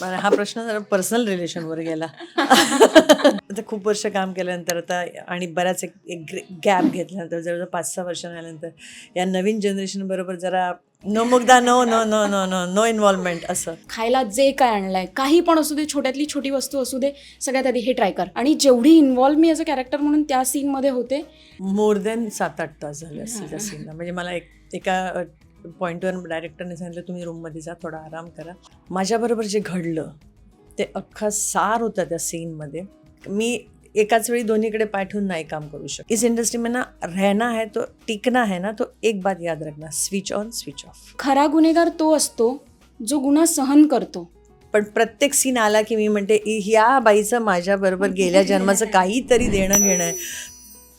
मला हा प्रश्न जरा पर्सनल रिलेशनवर गेला. आता खूप वर्ष काम केल्यानंतर आता आणि बऱ्याच एक एक गॅप घेतल्यानंतर जवळजवळ पाच सहा वर्ष झाल्यानंतर या नवीन जनरेशन बरोबर जरा no Mugdha no no no no no no involvement असं. खायला जे काय आणलंय काही पण असू दे छोट्यातली छोटी वस्तू असू दे सगळ्यात आधी हे ट्राय कर. आणि जेवढी इन्व्हॉल्व मी ॲज अ कॅरेक्टर म्हणून त्या सीनमध्ये होते मोर देन सात आठ तास झाले असतील त्या सीनला म्हणजे मला एक एका पॉईंटवर डायरेक्टरने सांगितलं तुम्ही रूममध्ये जा थोडा आराम करा. माझ्याबरोबर जे घडलं ते अख्खा सार होता त्या सीनमध्ये मी एकाच वेळी दोन्हीकडे पाठवून नाही काम करू शकत. इस इंडस्ट्री में ना रहना है तो टिकना है ना तो एक बात याद रखना. स्विच ऑन स्विच ऑफ खरा गुन्हेगार तो असतो जो गुन्हा सहन करतो. पण प्रत्येक सीन आला की मी म्हणते "इ- ह्या बाईचं माझ्याबरोबर गेल्या जन्माचं काहीतरी देणं घेणं आहे.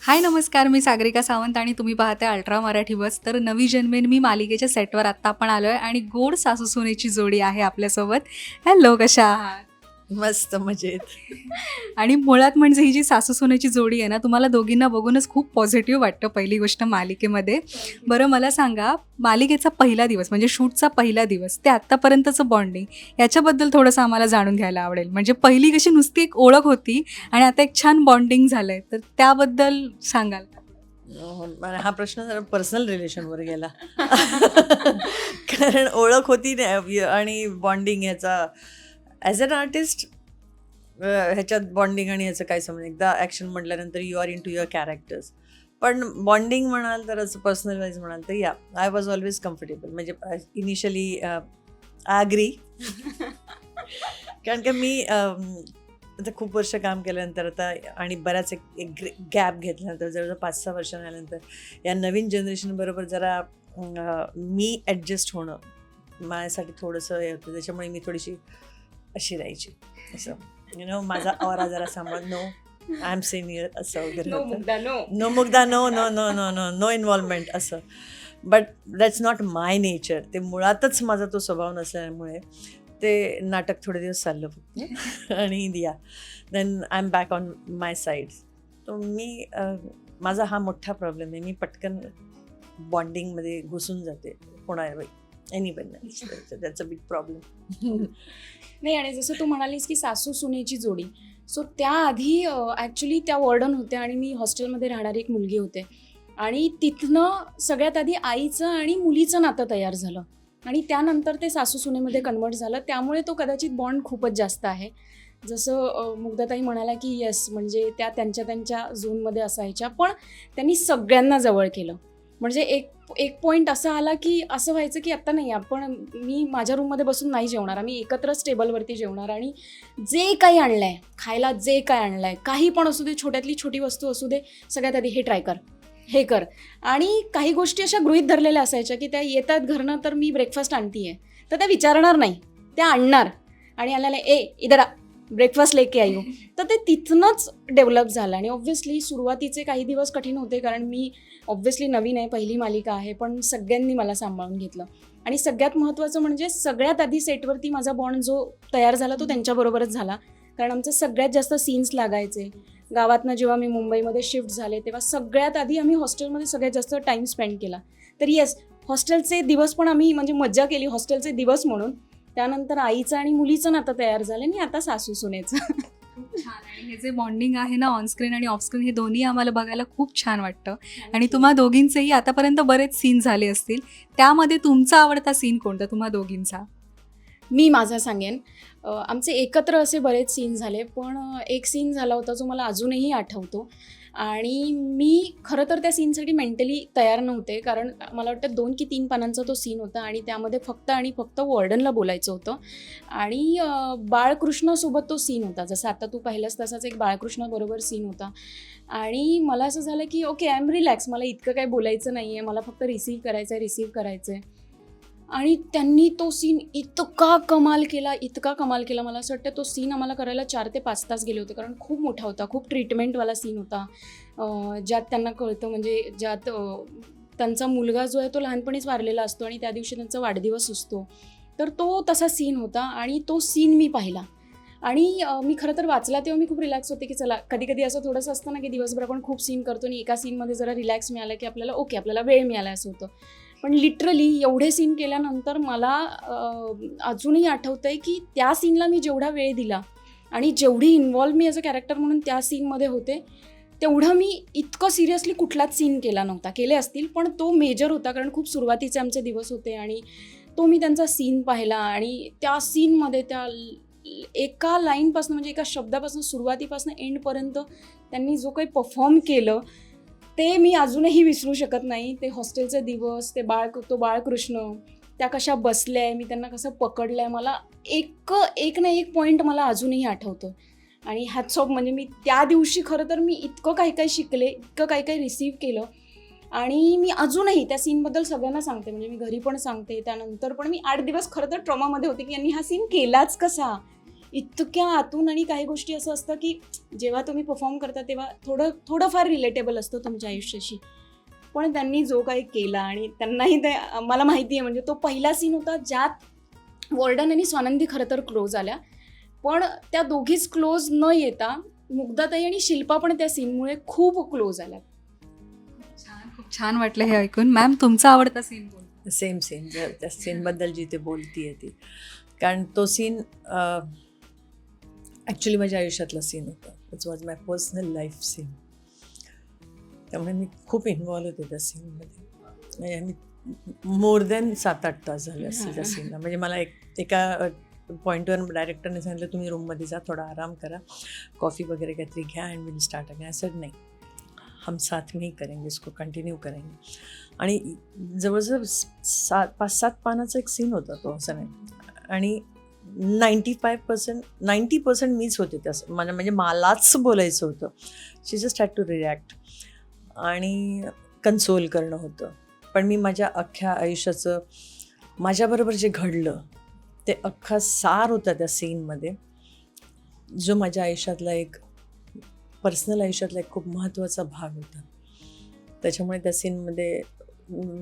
हाय नमस्कार. मी सागरिका सावंत आणि तुम्ही पाहते अल्ट्रा मराठी बस. तर नवी जन्मेन मी मालिकेच्या सेटवर आत्ता आपण आलो आहे आणि गोड सासूसुनेची जोडी आहे आपल्यासोबत. हॅलो कशा आहात? मस्त मजेत. आणि मुळात म्हणजे ही जी सासू सोनेची जोडी आहे ना तुम्हाला दोघींना बघूनच खूप पॉझिटिव्ह वाटतं पहिली गोष्ट मालिकेमध्ये. बरं मला सांगा मालिकेचा पहिला दिवस म्हणजे शूटचा पहिला दिवस ते आत्तापर्यंतचं बॉन्डिंग याच्याबद्दल थोडंसं आम्हाला जाणून घ्यायला आवडेल. म्हणजे पहिली कशी नुसती एक ओळख होती आणि आता एक छान बॉन्डिंग झालंय तर त्याबद्दल सांगाल का? हो, हा प्रश्न जरा पर्सनल रिलेशनवर गेला. कारण ओळख होती आणि बॉन्डिंग ह्याचा ॲज अन आर्टिस्ट ह्याच्यात बॉन्डिंग आणि ह्याचं काय समज एकदा ॲक्शन म्हटल्यानंतर you are into your characters पण बॉन्डिंग म्हणाल तर असं पर्सनल वाईज म्हणाल तर yeah I was always comfortable म्हणजे इनिशियली आय अग्री कारण का मी आता खूप वर्ष काम केल्यानंतर आता आणि बऱ्याच एक एक गॅप घेतल्यानंतर जवळजवळ पाच सहा वर्ष झाल्यानंतर या नवीन जनरेशनबरोबर जरा मी ॲडजस्ट होणं माझ्यासाठी थोडंसं हे होतं. त्याच्यामुळे मी थोडीशी अशी राहायची. असं यु नो माझा ऑरा जरा सांभाळ. नो आय एम सिनियर असं वगैरे no Mugdha no no no no no no involvement असं. But that's not my nature ते मुळातच माझा तो स्वभाव नसल्यामुळे ते नाटक थोडे दिवस चाललं फक्त. आणि yeah then I am back on my side तो मी माझा हा मोठा प्रॉब्लेम आहे. मी पटकन बॉन्डिंगमध्ये घुसून जाते. कोणा त्याचा बिग प्रॉब्लेम नाही आणि जसं तू म्हणालीस की सासू सुनेची जोडी सो त्याआधी ॲक्च्युली त्या वॉर्डन होत्या आणि मी हॉस्टेलमध्ये राहणारी एक मुलगी होते. आणि तिथनं सगळ्यात आधी आईचं आणि मुलीचं नातं तयार झालं. आणि त्यानंतर ते सासू सुनेमध्ये कन्वर्ट झालं. त्यामुळे तो कदाचित बॉन्ड खूपच जास्त आहे. जसं मुग्धताई मुग्धाताई की येस म्हणजे त्या त्यांच्या त्यांच्या झोनमध्ये असायच्या. पण त्यांनी सगळ्यांना जवळ केलं. म्हणजे एक एक पॉईंट असा आला की असं व्हायचं की आत्ता नाही आपण मी माझ्या रूममध्ये बसून नाही जेवणार. आम्ही एकत्रच टेबलवरती जेवणार आणि जे काही आणलं आहे खायला जे काय आणलं आहे काही पण असू दे छोट्यातली छोटी वस्तू असू दे सगळ्यात आधी हे ट्राय कर. हे कर. आणि काही गोष्टी अशा गृहित धरलेल्या असायच्या की त्या येतात घरनं तर मी ब्रेकफास्ट आणती आहे तर त्या विचारणार नाही. त्या आणणार. आणि आल्याला ए इधर ब्रेकफास्ट लेके आई हो. तर ते तिथनंच डेव्हलप झालं आणि ऑब्व्हियसली सुरुवातीचे काही दिवस कठीण होते कारण मी ऑब्व्हियसली नवीन आहे पहिली मालिका आहे पण सगळ्यांनी मला सांभाळून घेतलं. आणि सगळ्यात महत्त्वाचं म्हणजे सगळ्यात आधी सेटवरती माझा बॉन्ड जो तयार झाला तो त्यांच्याबरोबरच झाला. कारण आमचे सगळ्यात जास्त सीन्स लागायचे. गावातनं जेव्हा मी मुंबईमध्ये शिफ्ट झाले तेव्हा सगळ्यात आधी आम्ही हॉस्टेलमध्ये सगळ्यात जास्त टाईम स्पेंड केला. तर येस हॉस्टेलचे दिवस पण आम्ही म्हणजे मज्जा केली हॉस्टेलचे दिवस म्हणून. त्यानंतर आईचं आणि मुलीचं नातं तयार झालं आणि आता सासू सुनेचं. छान. आणि हे जे बॉन्डिंग आहे ना ऑनस्क्रीन आणि ऑफस्क्रीन हे दोन्ही आम्हाला बघायला खूप छान वाटतं. आणि तुम्हा दोघींचेही आतापर्यंत बरेच सीन झाले असतील. त्यामध्ये तुमचा आवडता सीन कोणता तुम्हा दोघींचा? मी माझा सांगेन. आमचे एकत्र असे बरेच सीन झाले पण एक सीन झाला होता जो मला अजूनही आठवतो. आणि मी खरं तर त्या सीनसाठी मेंटली तयार नव्हते कारण मला वाटतं दोन की तीन पानांचा तो सीन होता आणि त्यामध्ये फक्त आणि फक्त वॉर्डनला बोलायचं होतं. आणि बाळकृष्णासोबत तो सीन होता. जसं आता तू पाहिलंस तसाच एक बाळकृष्णाबरोबर सीन होता. आणि मला असं झालं की ओके आय एम रिलॅक्स मला इतकं काही बोलायचं नाही आहे मला फक्त रिसीव्ह करायचं आहे रिसीव्ह करायचं आहे आणि त्यांनी तो सीन इतका कमाल केला इतका कमाल केला. मला असं वाटतं तो सीन आम्हाला करायला चार ते पाच तास गेले होते कारण खूप मोठा होता खूप ट्रीटमेंटवाला सीन होता. ज्यात त्यांना कळतं म्हणजे ज्यात त्यांचा मुलगा जो आहे तो लहानपणीच वारलेला असतो आणि त्या दिवशी त्यांचा वाढदिवस असतो. तर तो तसा सीन होता आणि तो सीन मी पाहिला. आणि मी खरं तर वाचला तेव्हा मी खूप रिलॅक्स होते की चला कधी कधी असं थोडंसं असतं ना की दिवसभर आपण खूप सीन करतो आणि एका सीनमध्ये जरा रिलॅक्स मिळालं की आपल्याला ओके आपल्याला वेळ मिळाला असं होतं. पण लिटरली एवढे सीन केल्यानंतर मला अजूनही आठवतं आहे की त्या सीनला मी जेवढा वेळ दिला आणि जेवढी इन्वॉल्व मी ॲज अ कॅरेक्टर म्हणून त्या सीनमध्ये होते तेवढं मी इतकं सिरियसली कुठलाच सीन केला नव्हता. केले असतील पण तो मेजर होता कारण खूप सुरुवातीचे आमचे दिवस होते आणि तो मी त्यांचा सीन पाहिला आणि त्या सीनमध्ये त्या एका लाईनपासून म्हणजे एका शब्दापासून सुरुवातीपासून एंडपर्यंत त्यांनी जो काही परफॉर्म केलं ते मी अजूनही विसरू शकत नाही. ते हॉस्टेलचे दिवस ते बाळ तो बाळकृष्ण त्या कशा बसल्या आहे मी त्यांना कसं पकडलं आहे मला एक एक ना एक पॉईंट मला अजूनही आठवतं. आणि हॅट्स ऑफ म्हणजे मी त्या दिवशी खरं तर मी इतकं काही काही शिकले इतकं काही काही रिसीव्ह केलं. आणि मी अजूनही त्या सीनबद्दल सगळ्यांना सांगते म्हणजे मी घरी पण सांगते त्यानंतर पण मी आठ दिवस खरं तर ट्रॉमामध्ये होते की यांनी हा सीन केलाच कसा? इतक्या आतून आणि काही गोष्टी असं असतं की जेव्हा तुम्ही परफॉर्म करता तेव्हा थोडं थोडंफार रिलेटेबल असतं तुमच्या आयुष्याशी. पण त्यांनी जो काही केला आणि त्यांनाही ते मला माहिती आहे म्हणजे तो पहिला सीन होता ज्यात वॉर्डन आणि स्वानंदी खरं तर क्लोज आल्या. पण त्या दोघीच क्लोज न येता मुग्धाताई आणि शिल्पा पण त्या सीनमुळे खूप क्लोज आल्या छान खूप छान वाटलं हे ऐकून. मॅम तुमचा आवडता सीन बोल सेम सीन जर त्या सीनबद्दल जी ते बोलतीये ती. कारण तो सीन ॲक्च्युली माझ्या आयुष्यातला सीन होता. It's was my personal life scene त्यामुळे मी खूप इन्वॉल्व होते त्या सीनमध्ये म्हणजे मी मोर दॅन सात आठ तास झाले असतील त्या सीनला म्हणजे मला एक एका पॉईंटवर डायरेक्टरने सांगितलं तुम्ही रूममध्ये जा थोडा आराम करा. कॉफी वगैरे काहीतरी घ्या अँड विल स्टार्ट अगेन असं नाही. हम साथ में ही करेंगे इसको कंटिन्यू करेंगे. आणि जवळजवळ सात पाच सात पानाचा एक सीन होता तो असं नाही. आणि ninety five percent ninety percent मीच होते त्या मला म्हणजे मलाच बोलायचं होतं. She just had to react आणि कन्सोल करणं होतं. पण मी माझ्या अख्ख्या आयुष्याचं माझ्याबरोबर जे घडलं ते अख्खा सार होता त्या सीनमध्ये जो माझ्या आयुष्यातला एक पर्सनल आयुष्यातला एक खूप महत्त्वाचा भाग होता. त्याच्यामुळे त्या सीनमध्ये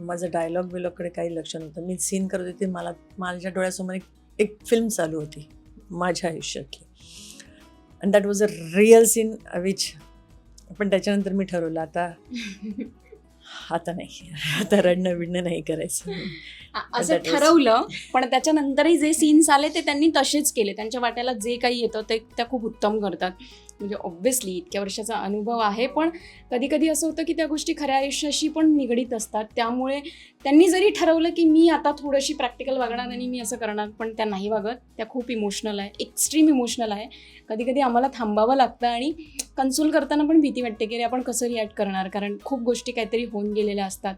माझं डायलॉग बिलॉगकडे काही लक्ष नव्हतं. मी सीन करत होते मला माझ्या डोळ्यासमोर एक एक फिल्म चालू होती माझ्या आयुष्यातली. And that was a real scene which पण त्याच्यानंतर मी ठरवलं आता आता नाही आता रडणं बिडणं नाही करायचं. असं ठरवलं पण त्याच्यानंतरही जे सीन्स आले ते त्यांनी तसेच केले. त्यांच्या वाट्याला जे काही येतं ते त्या खूप उत्तम करतात. म्हणजे ऑब्व्हियसली इतक्या वर्षाचा अनुभव आहे पण कधी कधी असं होतं की त्या गोष्टी खऱ्या आयुष्याशी पण निगडीत असतात. त्यामुळे त्यांनी जरी ठरवलं की मी आता थोडीशी प्रॅक्टिकल वागणार आणि मी असं करणार पण त्या नाही वागत. त्या खूप इमोशनल आहे एक्स्ट्रीम इमोशनल आहे. कधी कधी आम्हाला थांबावं लागतं आणि कन्सोल करताना पण भीती वाटते की अरे आपण कसं रिॲक्ट करणार? कारण खूप गोष्टी काहीतरी होऊन गेलेल्या असतात.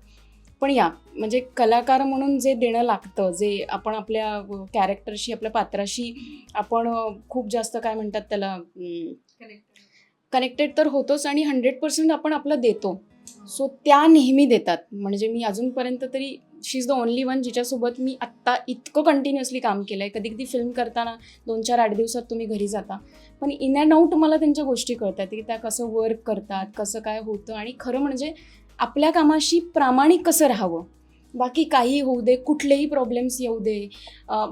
पण या म्हणजे कलाकार म्हणून जे देणं लागतं जे आपण आपल्या कॅरेक्टरशी आपल्या पात्राशी आपण खूप जास्त काय म्हणतात त्याला कनेक्टेड तर होतोच आणि हंड्रेड पर्सेंट आपण आपलं देतो. सो त्या नेहमी देतात. म्हणजे मी अजूनपर्यंत तरी she is the only one जिच्यासोबत मी आत्ता इतकं कंटिन्युअसली काम केलं आहे कधी कधी फिल्म करताना दोन चार आठ दिवसात तुम्ही घरी जाता. पण इन अँड आऊट मला त्यांच्या गोष्टी कळतात. की त्या कसं वर्क करतात कसं काय होतं आणि खरं म्हणजे आपल्या कामाशी प्रामाणिक कसं राहावं? बाकी काही होऊ दे कुठलेही प्रॉब्लेम्स येऊ दे.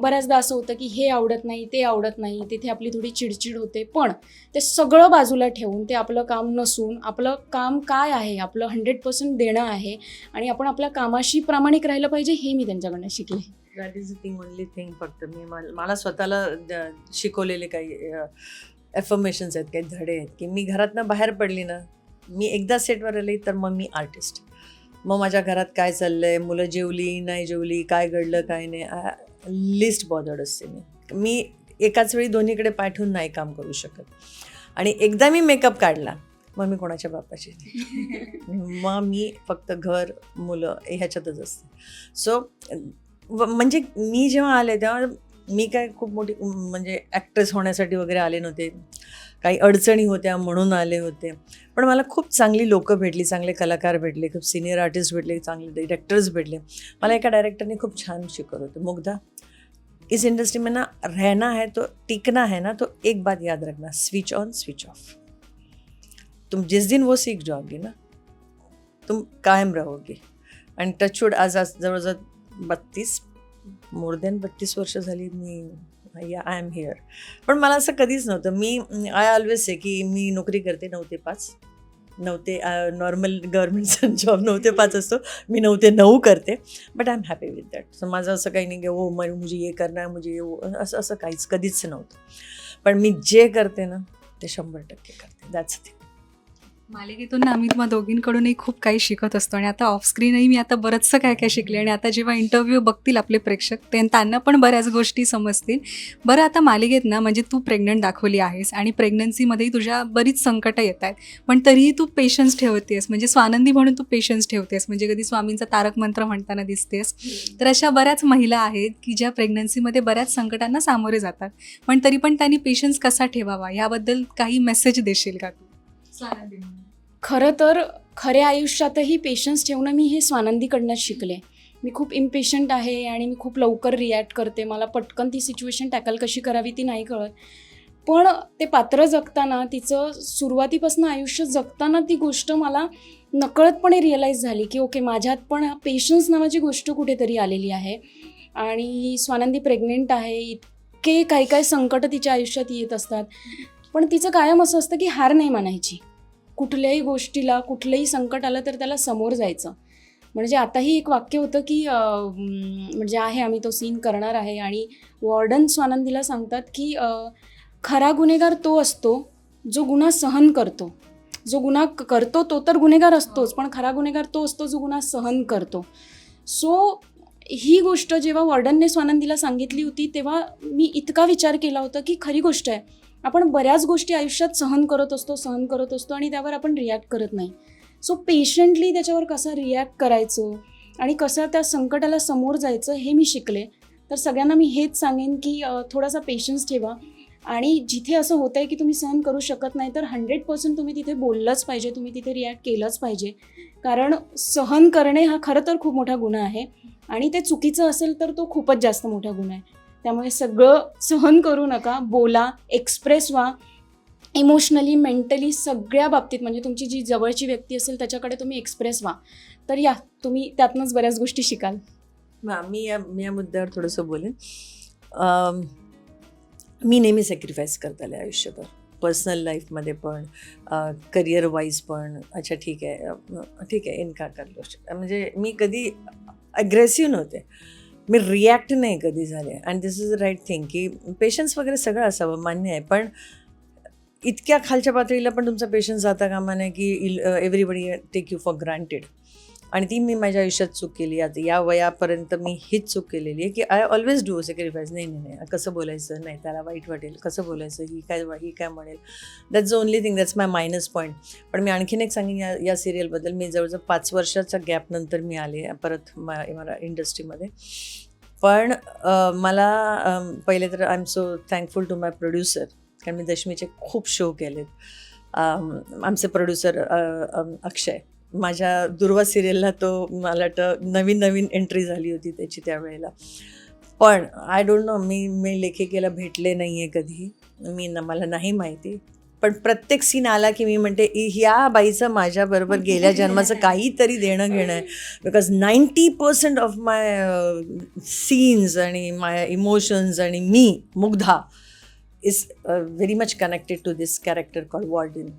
बऱ्याचदा असं होतं की हे आवडत नाही ते आवडत नाही तिथे आपली थोडी चिडचिड होते. पण ते सगळं बाजूला ठेवून ते आपलं काम नसून आपलं काम काय आहे? आपलं हंड्रेड पर्सेंट देणं आहे आणि आपण आपल्या कामाशी प्रामाणिक राहिलं पाहिजे हे मी त्यांच्याकडनं शिकले. That is thing only thing फक्त मी मला स्वतःला द- शिकवलेले काही एफर्मेशन्स आहेत काही धडे आहेत की मी घरातनं बाहेर पडली ना मी एकदा सेटवर आले तर मग मी आर्टिस्ट मग माझ्या घरात काय चाललंय? मुलं जेवली नाही जेवली काय घडलं काय नाही? लिस्ट बॉदर्ड असते मी. मी एकाच वेळी दोन्हीकडे पाठवून नाही काम करू शकत. आणि एकदा मी मेकअप काढला मग मी कोणाच्या बापाची. मग मी फक्त घर मुलं ह्याच्यातच असते. सो म्हणजे मी जेव्हा आले तेव्हा मी काय खूप मोठी म्हणजे ॲक्ट्रेस होण्यासाठी वगैरे आले नव्हते. काही अडचणी होत्या म्हणून आले होते. पण मला खूप चांगली लोकं भेटली चांगले कलाकार भेटले खूप सिनियर आर्टिस्ट भेटले चांगले डिरेक्टर्स भेटले. मला एका डायरेक्टरने खूप छान शिकवलं होतं. मुग्धा इस इंडस्ट्री में ना रहना है तो टिकना है ना तो एक बात याद रखना स्विच ऑन स्विच ऑफ तुम जिस दिन वो सीख जाओगी ना तुम कायम रहोगे. आणि टचवूड आज आज जवळजवळ बत्तीस मोर दॅन बत्तीस वर्ष झाली मी या आय एम हिअर पण मला असं कधीच नव्हतं. मी आय ऑलवेज आहे की मी नोकरी करते नऊ ते पाच. नऊ ते नॉर्मल गव्हर्मेंटचा जॉब नऊ ते पाच असतो. मी नऊ ते नऊ करते. But I am happy with that so माझं असं काही नाही की हो, ओ मग मुझे ये करणार मुझे ये असं असं काहीच कधीच नव्हतं. पण मी जे करते ना ते शंभर टक्के करते. दॅट्स थिंग मालिकेतून ना आम्ही तुम्हाला दोघींकडूनही खूप काही शिकत असतो आणि आता ऑफस्क्रीनही मी आता बरंचसं काय काय शिकले आणि आता जेव्हा इंटरव्ह्यू बघतील आपले प्रेक्षक ते त्यांना पण बऱ्याच गोष्टी समजतील. बरं आता मालिकेत ना म्हणजे तू प्रेग्नंट दाखवली आहेस आणि प्रेग्नन्सीमध्येही तुझ्या बरीच संकटं येत आहेत. पण तरीही तू पेशन्स ठेवतेस म्हणजे स्वानंदी म्हणून तू पेशन्स ठेवतेस म्हणजे कधी स्वामींचा तारक मंत्र म्हणताना दिसतेस. तर अशा बऱ्याच महिला आहेत की ज्या प्रेग्नन्सीमध्ये बऱ्याच संकटांना सामोरे जातात. पण तरी पण त्यांनी पेशन्स कसा ठेवावा? याबद्दल काही मेसेज देशील का तू? स्वानंदी खरं तर खऱ्या आयुष्यातही पेशन्स ठेवणं मी हे स्वानंदीकडनंच शिकले. मी खूप इम्पेशंट आहे आणि मी खूप लवकर रिॲक्ट करते. मला पटकन ती सिच्युएशन टॅकल कशी करावी ती नाही कळत. पण ते पात्र जगताना तिचं सुरुवातीपासून आयुष्य जगताना ती गोष्ट मला नकळतपणे रिअलाईज झाली की ओके माझ्यात पण पेशन्स नावाची गोष्ट कुठेतरी आलेली आहे. आणि स्वानंदी प्रेग्नेंट आहे. इतके काही काही संकट तिच्या आयुष्यात येत असतात. पण तिचं कायम असं असतं की हार नाही मानायची. कुठल्याही गोष्टीला कुठलंही संकट आलं तर त्याला समोर जायचं. म्हणजे आताही एक वाक्य होतं की म्हणजे आहे आम्ही तो सीन करणार आहे आणि वॉर्डन स्वानंदीला सांगतात की खरा गुन्हेगार तो असतो जो गुन्हा सहन करतो. जो गुन्हा करतो तो तर गुन्हेगार असतोच पण खरा गुन्हेगार तो असतो जो गुन्हा सहन करतो. सो ही गोष्ट जेव्हा वॉर्डनने स्वानंदीला सांगितली होती तेव्हा मी इतका विचार केला होता की खरी गोष्ट आहे. आपण बऱ्याच गोष्टी आयुष्यात सहन करत असतो सहन करत असतो आणि त्यावर आपण रिॲक्ट करत नाही. सो पेशंटली त्याच्यावर कसं रिॲक्ट करायचं आणि कसं त्या संकटाला समोर जायचं हे मी शिकले. तर सगळ्यांना मी हेच सांगेन की थोडासा पेशन्स ठेवा आणि जिथे असं होतं आहे की तुम्ही सहन करू शकत नाही तर हंड्रेड पर्सेंट तुम्ही तिथे बोललंच पाहिजे तुम्ही तिथे रिॲक्ट केलंच पाहिजे. कारण सहन करणे हा खरं तर खूप मोठा गुन्हा आहे आणि ते चुकीचं असेल तर तो खूपच जास्त मोठा गुन्हा आहे. त्यामुळे सगळं सहन करू नका बोला एक्सप्रेस व्हा. इमोशनली मेंटली सगळ्या बाबतीत म्हणजे तुमची जी जवळची व्यक्ती असेल त्याच्याकडे तुम्ही एक्सप्रेस व्हा. तर या तुम्ही त्यातनंच बऱ्याच गोष्टी शिकाल. मी या मी या मुद्द्यावर थोडंसं बोलेन. मी नेहमी सॅक्रिफाईस करत आले आयुष्यभर पर्सनल लाईफमध्ये पण करिअर वाईज पण अच्छा ठीक आहे ठीक आहे इनकार कर म्हणजे मी कधी अग्रेसिव्ह नव्हते. मी रिॲक्ट नाही कधी झाले. आणि this is the right thing की पेशन्स वगैरे सगळं असावं मान्य आहे. पण इतक्या खालच्या पातळीला पण तुमचा पेशन्स जाता कामा नये की everybody take you for granted आणि ती मी माझ्या आयुष्यात चूक केली. आता या वयापर्यंत मी हीच चूक केलेली आहे की आय ऑलवेज डू सॅक्रिफाईस नाही नाही नाही. कसं बोलायचं? नाही त्याला वाईट वाटेल. कसं बोलायचं? ही काय ही काय म्हणेल? That's only thing that's my minus point पण मी आणखीन एक सांगेन या या सिरियलबद्दल मी जवळजवळ पाच वर्षाचा गॅपनंतर मी आले परत मा मला इंडस्ट्रीमध्ये पण मला पहिले तर I am so thankful to my producer कारण मी दशमीचे खूप शो केलेत. आमचे प्रोड्युसर अक्षय. माझ्या दुर्वा सिरियलला तो मला वाटतं नवीन नवीन एंट्री झाली होती त्याची त्यावेळेला. पण आय डोंट नो मी मी लेखिकेला भेटले नाही आहे कधी. मी न मला नाही माहिती. पण प्रत्येक सीन आला की मी म्हणते ह्या बाईचं माझ्याबरोबर गेल्या जन्माचं काहीतरी देणं घेणं आहे because ninety percent of my scenes आणि माय इमोशन्स आणि मी Mugdha is very much connected to this character call वॉर्डिन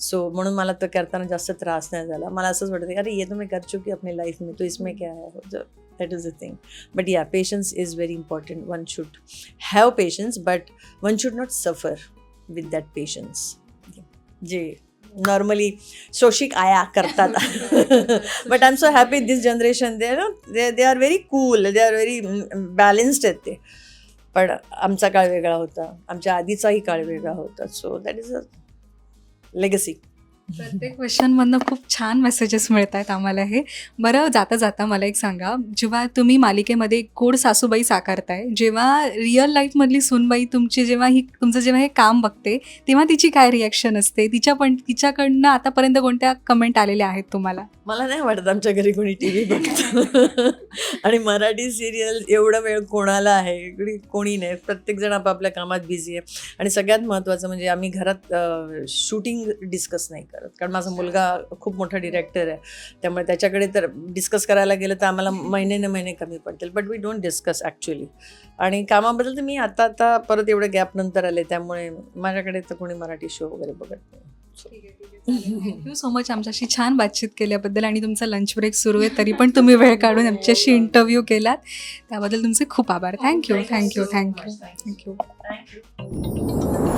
so म्हणून मला तो करताना जास्त त्रास नाही झाला. मला असंच वाटतं अरे ये तो मैं कर चुकी अपनी लाइफ में तो इसमें क्या है? That is a thing but yeah patience is very important one should have patience but one should not suffer with that patience जे. नॉर्मली शोषिक आया करतात. But I am so happy this generation they know they they are very cool they are very balanced आहेत ते. पण आमचा काळ वेगळा होता. आमच्या आधीचाही काळ वेगळा होता. So that is a legacy. प्रत्येक क्वेश्चनमधनं खूप छान मेसेजेस मिळत आहेत आम्हाला हे. बरं जाता जाता मला एक सांगा. जेव्हा तुम्ही मालिकेमध्ये गोड सासूबाई साकारताय जेव्हा रिअल लाईफमधली सुनबाई तुमची जेव्हा ही तुमचं जेव्हा हे काम बघते तेव्हा तिची काय रिॲक्शन असते? तिच्या पण तिच्याकडनं आतापर्यंत कोणत्या कमेंट आलेल्या आहेत तुम्हाला? मला नाही वाटत आमच्या घरी कोणी टी व्ही बघतं. आणि मराठी सिरियल एवढा वेळ कोणाला आहे? कोणी नाही. प्रत्येकजण आपापल्या कामात बिझी आहे. आणि सगळ्यात महत्त्वाचं म्हणजे आम्ही घरात शूटिंग डिस्कस नाही करत. कारण माझा मुलगा खूप मोठा डिरेक्टर आहे. त्यामुळे त्याच्याकडे तर डिस्कस करायला गेलं तर आम्हाला महिने न महिने कमी पडतील. But we don't discuss actually आणि कामाबद्दल तर मी आता आता परत एवढं गॅप नंतर आले. त्यामुळे माझ्याकडे तर कोणी मराठी शो वगैरे बघत नाही. थँक्यू सो मच आमच्याशी छान बातचीत केल्याबद्दल आणि तुमचा लंच ब्रेक सुरू आहे तरी पण तुम्ही वेळ काढून आमच्याशी इंटरव्ह्यू केलात. त्याबद्दल तुमचे खूप आभार. Thank you thank you thank you thank you thank you